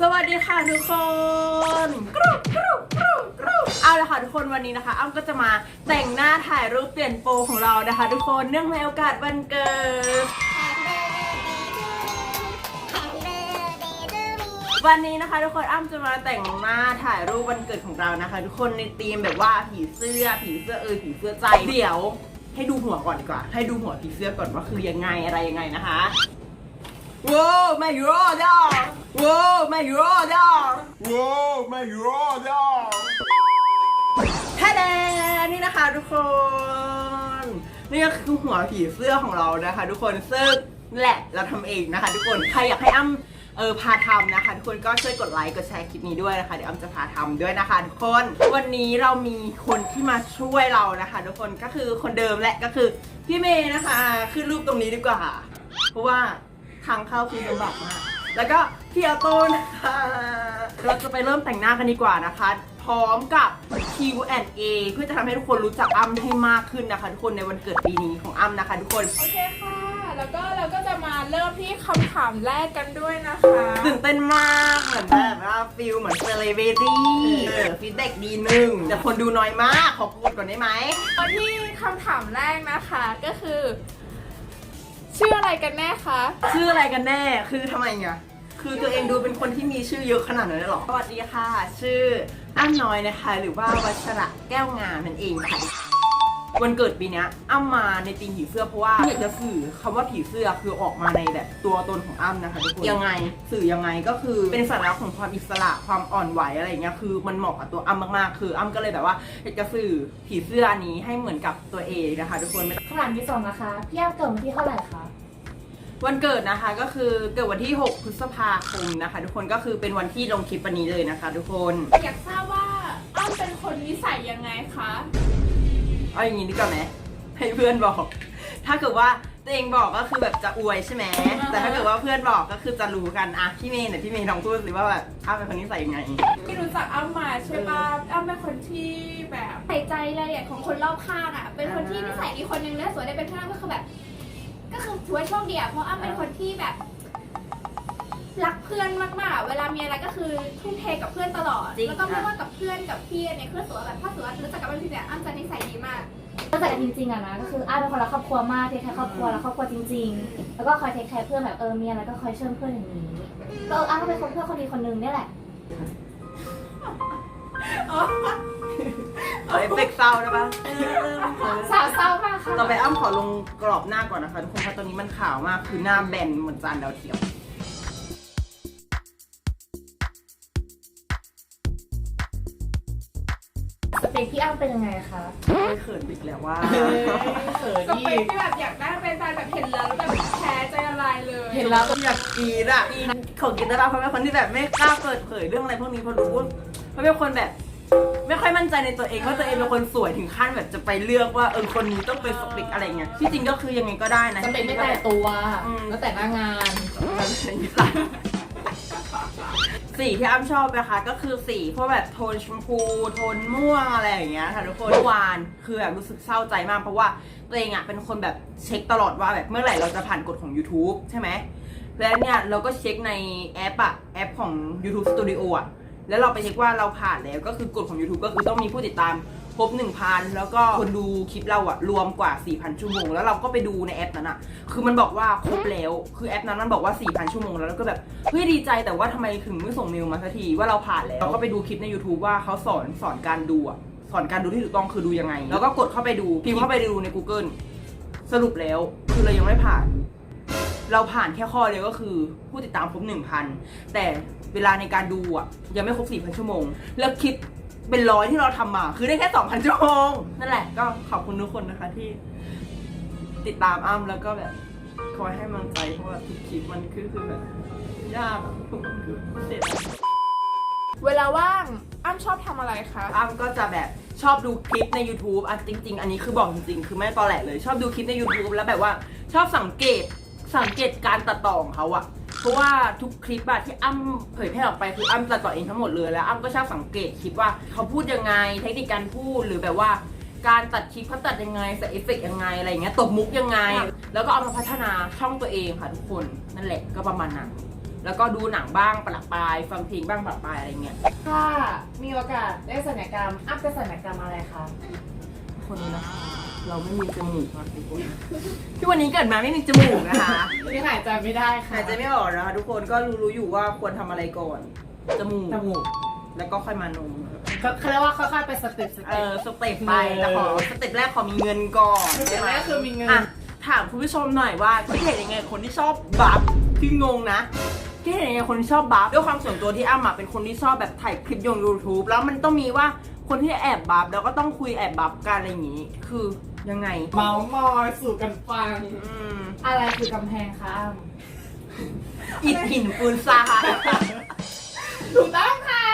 สวัสดีค่ะทุกคนกรุบกรุบกรุบกรุบเอาละค่ะทุกคนวันนี้นะคะอ้ำก็จะมาแต่งหน้าถ่ายรูปเปลี่ยนโปรของเรานะคะ ทุกคนเนื่องในโอกาสวันเกิด วันนี้นะคะ ทุกคนอ้ำจะมาแต่งหน้าถ่ายรูปวันเกิดของเรานะคะ ทุกคนในธีมแบบว่าผีเสื้อ ผีเสื้อเอยผีเสื้อใจเดี๋ยว ให้ดูหัวก่อนดีกว่า ให้ดูหัวผีเสื้อก่อนว่าคือยังไงอะไรยังไงนะคะ ว้าวไม่รอดอะว้าวไม่รอดอะ Whoa, my brother! แท้แดนี่นะคะทุกคน นี่ก็คือหัวผีเสื้อของเรานะคะ ทุกคนซึ่งแหละเราทำเองนะคะ ทุกคน ใครอยากให้อ้ำเออพาทำนะคะ ทุกคนก็ช่วยกดไลค์กดแชร์คลิปนี้ด้วยนะคะ เดี๋ยวอ้ำจะพาทำด้วยนะคะทุกคน วันนี้เรามีคนที่มาช่วยเรานะคะ ทุกคนก็คือคนเดิมแหละก็คือพี่เมย์นะคะ ขึ้นรูปตรงนี้ดีกว่า เพราะว่า ทางเข้าคือลำบากมาก แล้วก็พี่ออโต้นะคะเราจะไปเริ่มแต่งหน้ากันดีกว่านะคะ พร้อมกับ Q&A เพื่อจะทำให้ทุกคนรู้จักอ้ำให้มากขึ้นนะคะ ทุกคนในวันเกิดปีนี้ของอ้ำนะคะ ทุกคนโอเคค่ะ แล้วก็เราก็จะมาเริ่มที่คำถามแรกกันด้วยนะคะตื่นเต้นมากเหมือนแบบว่าฟิลเหมือนเซเลบริตี้เออฟีดแบ็กดีหนึ่งแต่คนดูน้อยมากขอกดก่อนได้ไหมมาที่คำถามแรกนะคะก็คือ ชื่ออะไรกันแน่คะ ชื่ออะไรกันแน่ คือทำไมอะคือตัวเองดูเป็นคนที่มีชื่อเยอะขนาดนั้นเลยเหรอ สวัสดีค่ะ ชื่ออ้ำน้อยนะคะ หรือว่าวัชระแก้วงามนั่นเองค่ะ วันเกิดปีเนี้ยอ้ำมาในธีมผีเสื้อเพราะว่าอยากจะสื่อคำว่าผีเสื้อคือออกมาในแบบตัวตนของอ้ำนะคะทุกคน ยังไงสื่อยังไงก็คือเป็นสัญลักษณ์ของความอิสระความอ่อนไหวอะไรอย่างเงี้ยคือมันเหมาะกับตัวอ้ำมากๆ คืออ้ำก็เลยแบบว่าอยากจะสื่อผีเสื้อนี้ให้เหมือนกับตัวเองนะคะ ทุกคนไม่คำถามที่สองนะคะ พี่แอมเกิดวันที่เท่าไหร่คะ วันเกิดนะคะก็คือเกิดวันที่ 6 พฤษภาคมนะคะ ทุกคนก็คือเป็นวันที่ลงคลิปวันนี้เลยนะคะ ทุกคนอยากทราบว่าอ้ำเป็นคนนิสัยยังไงคะเอาอย่างนี้ดีกว่าไหมให้เพื่อนบอก ถ้าเกิดว่าตัวเองบอกก็คือแบบจะอวยใช่ไหมแต่ถ้าเกิดว่าเพื่อนบอกก็คือจะรู้กันอะพี่เมย์เนี่ยพี่เมย์ลองพูดสิว่าแบบอ้าวเป็นคนนิสัยยังไงที่รู้จักอ้ำมาใช่ปะอ้ำเป็นคนที่แบบใส่ใจรายละเอียดของคนรอบข้างอะ เป็นคนที่นิสัยดีคนหนึงและสวยได้เป็นเพื่อนก็คือแบบ ก็คือถือว่าโชคดีอะเพราะอ้ำเป็นคนที่แบบ รักเพื่อนมากๆอะเวลามีอะไรก็คือทุ่มเทกับเพื่อนตลอด จริง แล้วก็ไม่ค่ะว่ากับเพื่อนกับพี่เนี่ยคือสวยแบบถ้าสวยรู้จักกับพี่เนี่ยอ้ำจะนิสัยดีมากรู้จักกันจริงๆอะนะก็คืออ้ำเป็นคนรักครอบครัวมากเทคแคร์ครอบครัวรักครอบครัวจริง ๆ แล้วก็คอยเทคแคร์เพื่อนแบบเออมีอะไรก็คอยเชื่อมเพื่อนอย่างนี้ก็เอออ้ำก็เป็นคนเพื่อนคนดีคนนึงเนี่ยแหละ เอาเอฟเฟกต์เศร้าได้ปะสาวเศร้ามากค่ะต่อไปอ้ำขอลงกรอบหน้าก่อนนะคะ ทุกคนเพราะตอนนี้มันขาวมากคือหน้าแบนเหมือนจานดาวเทียมสเปคพี่อ้ำเป็นยังไงคะไม่เขินอีกแล้วว่าเขินสเปคที่แบบอยากได้เป็นแฟนแบบเห็นแล้วแล้วแบบแพ้ใจละลายเลยเห็นแล้วก็อยากกรีดอะกรีดของกินได้ป่ะเพราะเป็นคนที่แบบไม่กล้าเปิดเผยเรื่องอะไรพวกนี้เพราะรู้ว่าเพราะเป็นคนแบบ ไม่ค่อยมั่นใจในตัวเองว่าตัวเองเป็นคนสวยถึงขั้นแบบจะไปเลือกว่าเออคนนี้ต้องเป็นสเปคอะไรเงี้ยที่จริงก็คือยังไงก็ได้นะจะเป็นไม่แต่ตัวอืม แล้วแต่หน้างาน สีที่อ้ำชอบนะคะก็คือสีพวกแบบโทนชมพูโทนม่วงอะไรอย่างเงี้ยค่ะทุกคนเมื่อวานคือแบบรู้สึกเศร้าใจมากเพราะว่าตัวเองอะเป็นคนแบบเช็คตลอดว่าแบบเมื่อไหร่เราจะผ่านกฎของ YouTube ใช่ไหมแล้วเนี่ยเราก็เช็คในแอปอะแอปของ YouTube Studio อะ แล้วเราไปเช็คว่าเราผ่านแล้วก็คือกฎของ YouTube ก็คือต้องมีผู้ติดตามครบ1,000 แล้วก็คนดูคลิปเราอะรวมกว่า 4,000 ชั่วโมง แล้วเราก็ไปดูในแอปนั้นอะคือมันบอกว่าครบแล้ว คือแอปนั้นมันบอกว่า 4,000 ชั่วโมงแล้วแล้วก็แบบเฮ้ยดีใจแต่ว่าทำไมถึงไม่ส่งเมลมาสักทีว่าเราผ่านแล้วเราก็ไปดูคลิปใน YouTube ว่าเขาสอนสอนการดูอะสอนการดูที่ถูกต้องคือดูยังไง แล้วก็กดเข้าไปดูพิมพ์เข้าไปดูใน Google สรุปแล้วคือเรายังไม่ผ่าน เราผ่านแค่ข้อเดียวก็คือผู้ติดตามครบหนึ่งพันแต่ เวลาในการดูอะ ยังไม่ครบสี่พันชั่วโมง แล้วคลิปเป็นร้อยที่เราทำมา คือได้แค่สองพันชั่วโมง นั่นแหละ ก็ขอบคุณทุกคนนะคะที่ ติดตามอ้ำแล้วก็แบบคอยให้กำลังใจเพราะว่าทุกคลิปมันคือคือแบบยากอะทุกคนคือเสร็จ เวลาว่างอ้ำชอบทำอะไรคะ อ้ำก็จะแบบชอบดูคลิปใน YouTube อะจริง ๆ อันนี้คือบอกจริง ๆ คือไม่ตอแหลเลย ชอบดูคลิปใน YouTube แล้วแบบว่า ชอบสังเกตสังเกตการตัดต่อของเขาอะ เพราะว่าทุกคลิปอะที่อ้ำเผยแพร่ออกไปคืออ้ำตัดต่อเองทั้งหมดเลยแล้วอ้ำก็ชอบสังเกตคลิปว่าเขาพูดยังไงเทคนิคการพูดหรือแบบว่าการตัดคลิปเขาตัดยังไงใส่เอฟเฟกต์ยังไงอะไรอย่างเงี้ยตบมุกยังไง แล้วก็เอามาพัฒนาช่องตัวเองค่ะทุกคนนั่นแหละก็ประมาณนั้นแล้วก็ดูหนังบ้างปลักปลายฟังเพลงบ้างปลักปลายอะไรเงี้ยถ้ามีโอกาสได้สัญญกรรมอัพจะสัญญกรรมอะไรคะคนนี้นะคะ เราไม่มีจมูกนะทุกคนที่วันนี้เกิดมาไม่มีจมูกนะคะที่หายใจไม่ได้ค่ะหายใจไม่ออกนะคะทุกคนก็รู้รู้ๆอยู่ว่าควรทำอะไรก่อน จมูกจมูกแล้วก็ค่อยมานมก็เขาเรียกว่าค่อยๆไปสเต็ปสเอเต็ป อสเต็ปไปแต่ขอสเต็ปแรกขอมีเงินก่อนสเต็ปแรกคือมีเงินะถามคุณผู้ชมหน่อยว่าคิดเห็นยังไงคนที่ชอบบัฟพี่งงนะคิดเห็นยังไงคนที่ชอบบัฟด้วยความส่วนตัวที่อ้ำอะเป็นคนที่ชอบแบบถ่ายคลิปลง YouTube แล้วมันต้องมีว่าคนที่แอบบัฟแล้วก็ต้องคุยแอบบัฟกันอะไรอย่างนี้ คือ ยังไง เมาส์มอยสู่กันฟัง อืมอะไรคือกำแพงคะอ้ำอิฐหินปูนทรายถูกต้องค่ะ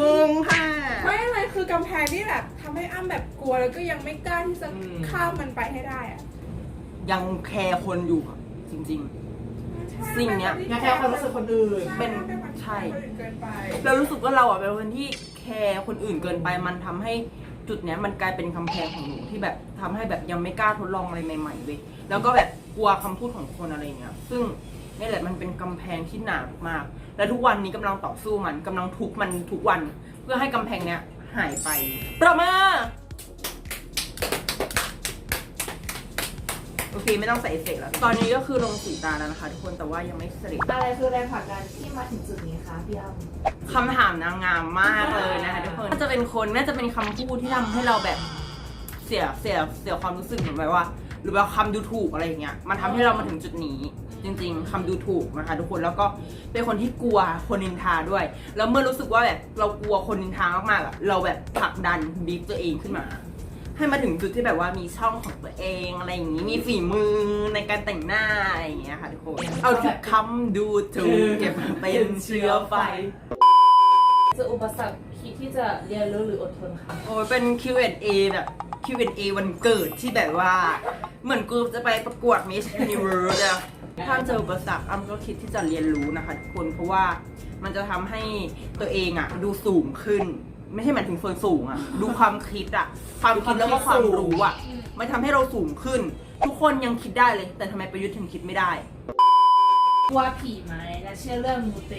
มึงค่ะ ไม่อะไรคือกำแพงที่แบบทำให้อ้ำแบบกลัวแล้วก็ยังไม่กล้าที่จะอืม ข้ามมันไปให้ได้อะยังแคร์คนอยู่อะจริง สิ่งเนี้ย อย่าแค่ความรู้สึกคนอื่น เป็นใช่ ใช่คนอื่นเกินไปๆเรารู้สึกว่าเราอะเป็นคนที่แคร์คนอื่นเกินไปมันทำให้ จุดเนี้ยมันกลายเป็นกำแพงของหนูที่แบบทำให้แบบยังไม่กล้าทดลองอะไรใหม่ๆเว้ยแล้วก็แบบกลัวคำพูดของคนอะไรเงี้ยซึ่งนี่แหละมันเป็นกำแพงที่หนามาก และทุกวันนี้กำลังต่อสู้มันกำลังทุกมันทุกวัน เพื่อให้กำแพงเนี้ยหายไปประมา โอเคไม่ต้องใส่เอฟเฟกต์แล้ว ตอนนี้ก็คือลงสีตาแล้วนะคะ ทุกคนแต่ว่ายังไม่เสร็จอะไรคือแรงผลักดันที่มาถึงจุดนี้คะพี่อ้ำคำถามนางงามมากเลยนะคะทุกคนน่าจะเป็นคนน่าจะเป็นคำพูดที่ทำให้เราแบบเสียเสียเสียความรู้สึกเหมือนแบบว่า หรือว่าคำดูถูกอะไรอย่างเงี้ยมันทำให้เรามาถึงจุดนี้ จริง ๆคำดูถูกนะคะ ทุกคนแล้วก็เป็นคนที่กลัวคนนินทาด้วย แล้วเมื่อรู้สึกว่าแบบเรากลัวคนนินทามากๆอะเราแบบผลักดันบีบตัวเองขึ้นมา ให้มาถึงจุดที่แบบว่ามีช่องของตัวเองอะไรอย่างนี้มีฝีมือในการแต่งหน้าอะไรอย่างเงี้ยค่ะทุกคนเอาทุกคำดูถูกเก็บมาเป็นเชื้อไฟ จะอุปสรรคคิดที่จะเรียนรู้หรืออดทนคะโอ้ยเป็น Q&A แบบ Q&A วันเกิดที่แบบว่า เหมือนกูจะไปประกวด Miss Universe อะถ้าเจออุปสรรคอ้ำก็คิดที่จะเรียนรู้นะคะทุกคนเพราะว่ามันจะทำให้ตัวเองอะดูสูงขึ้น ไม่ใช่หมายถึงส่วนสูงอะดูความคิดอะความคิดแล้วก็ความรู้อะมันทำให้เราสูงขึ้น ทุกคนยังคิดได้เลย แต่ทำไมประยุทธ์ถึงคิดไม่ได้ กลัวผีไหมและเชื่อเรื่องมูเต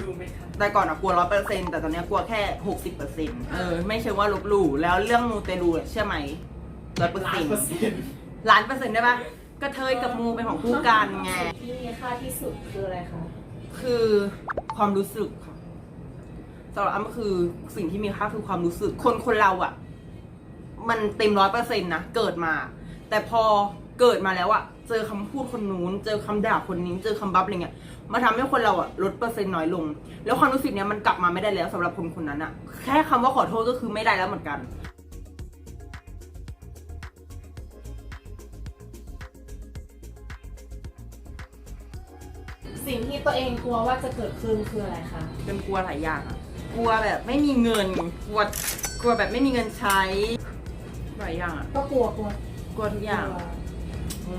ลูไหมคะ แต่ก่อนอะกลัวร้อยเปอร์เซ็นต์แต่ตอนเนี้ยกลัวแค่หกสิบเปอร์เซ็นต์เออไม่เชิงว่าลบหลู่แล้วเรื่องมูเตลูอะเชื่อไหมร้อยเปอร์ล้าเซ็นนต์เปอร์เซ็นต์ล้านเปอร์เซ็นต์ได้ปะกระเทยกับมูเป็นของคู่กันไง ที่มีค่าที่สุดคืออะไรคะ คือความรู้สึกค่ะ สำหรับอ้ำคือสิ่งที่มีค่าคือความรู้สึก คนคนเราอะมันเต็มร้อยเปอร์เซ็นต์นะ เกิดมา แต่พอเกิดมาแล้วอะเจอคำพูดคนนู้น เจอคำด่าคนนี้ เจอคำบัฟอะไรเงี้ยมาทำให้คนเราอะลดเปอร์เซ็นต์น้อยลง แล้วความรู้สึกเนี้ยมันกลับมาไม่ได้แล้วสำหรับคนคนนั้นอะแค่คำว่าขอโทษก็คือไม่ได้แล้วเหมือนกันสิ่งที่ตัวเองกลัวว่าจะเกิดขึ้นคืออะไรคะ เป็นกลัวหลายอย่างอะ กลัวแบบไม่มีเงิน กลัวกลัวแบบไม่มีเงินใช้หลายอย่างอะก็กลัวกลัวกลัวทุกอย่าง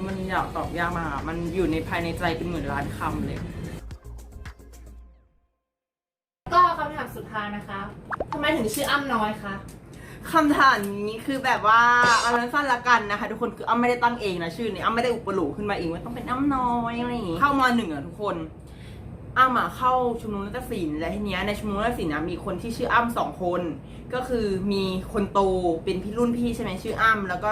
มันอยากตอบยากมากอะมันอยู่ในภายในใจเป็นหมื่นล้านคำเลย ก็คำถามสุดท้ายนะคะทำไมถึงชื่ออ้ำน้อยคะ คำถามนี้คือแบบว่าเอาสั้นๆละกันนะคะ ทุกคนคืออ้ำไม่ได้ตั้งเองนะชื่อนี้อ้ำไม่ได้อุปโลกขึ้นมาเองว่าต้องเป็นอ้ำน้อยอะไรอย่างงี้เข้ามาหนึ่งอะทุกคน อ้ำอะเข้าชุมนุมนักศิลป์และทีเนี้ยในชุมนุมนักศิลป์นะมีคนที่ชื่ออ้ำสองคน ก็คือมีคนโตเป็นพี่รุ่นพี่ใช่ไหมชื่ออ้ำแล้วก็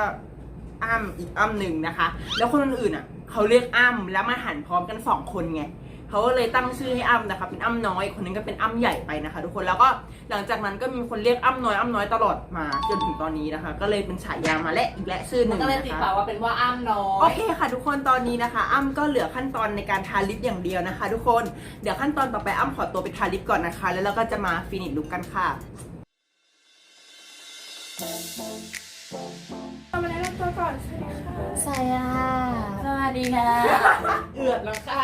อ้ำอีกอ้ำหนึ่งนะคะ แล้วคนอื่นๆอะเขาเรียกอ้ำแล้วมาหันพร้อมกันสองคนไง เขาก็เลยตั้งชื่อให้อ้ำนะคะ เป็นอ้ำน้อยคนนึงก็เป็นอ้ำใหญ่ไปนะคะ ทุกคนแล้วก็หลังจากนั้นก็มีคนเรียกอ้ำน้อยอ้ำน้อยตลอดมาจนถึงตอนนี้นะคะ ก็เลยเป็นฉายามาและอีกและชื่อหมันึ่นงก็เลยนะติดคะปากว่าเป็นว่าอ้ำน้อโอยเคค่ะทุกคนตอนนี้นะคะ อ้ำก็เหลือขั้นตอนในการทาลิปอย่างเดียวนะคะ ทุกคนเดี๋ยวขั้นตอนต่อไปอ้ำขอตัวไปทาลิปก่อนนะคะ แล้วเราก็จะมาฟินิชลุกกันค่ะเอามาแนะนำตัวก่อนใช่ไหมคะใส่ค่ะสวัสดีค่ะ เอือดแล้วค่ะ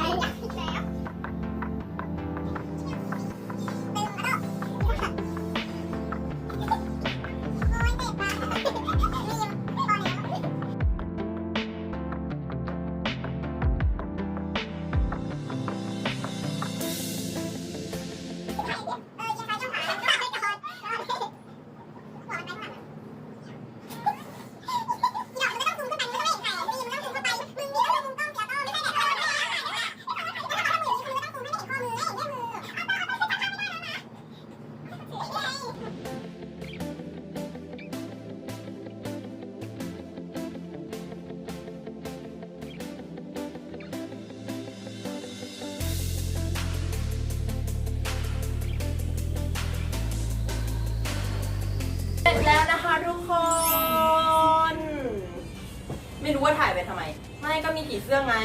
รู้ว่าถ่ายไปทำไม ไม่ก็มีผีเสื้อไง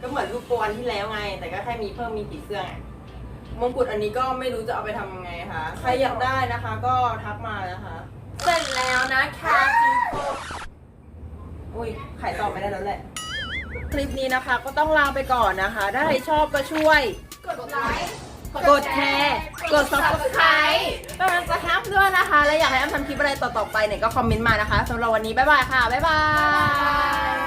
ก็เหมือนรูปโปรอันที่แล้วไง แต่ก็แค่มีเพิ่มมีผีเสื้อไงมงกุฎอันนี้ก็ไม่รู้จะเอาไปทำยังไงคะ ใครอยากได้นะคะ ก็ทักมานะคะ เสร็จแล้วนะคะจิงโกอุ้ยขายต่อไม่ได้แล้วแหละ คลิปนี้นะคะก็ต้องลาไปก่อนนะคะ ถ้าใครชอบก็ช่วย กดไลค์ กดแชร์ กด subscribe เป็นกำลังใจให้อ้ำด้วยนะคะ และอยากให้อ้ำทำคลิปอะไรต่อๆไปเนี่ยก็คอมเมนต์มานะคะสำหรับวันนี้บ๊ายบายค่ะ บ๊ายบาย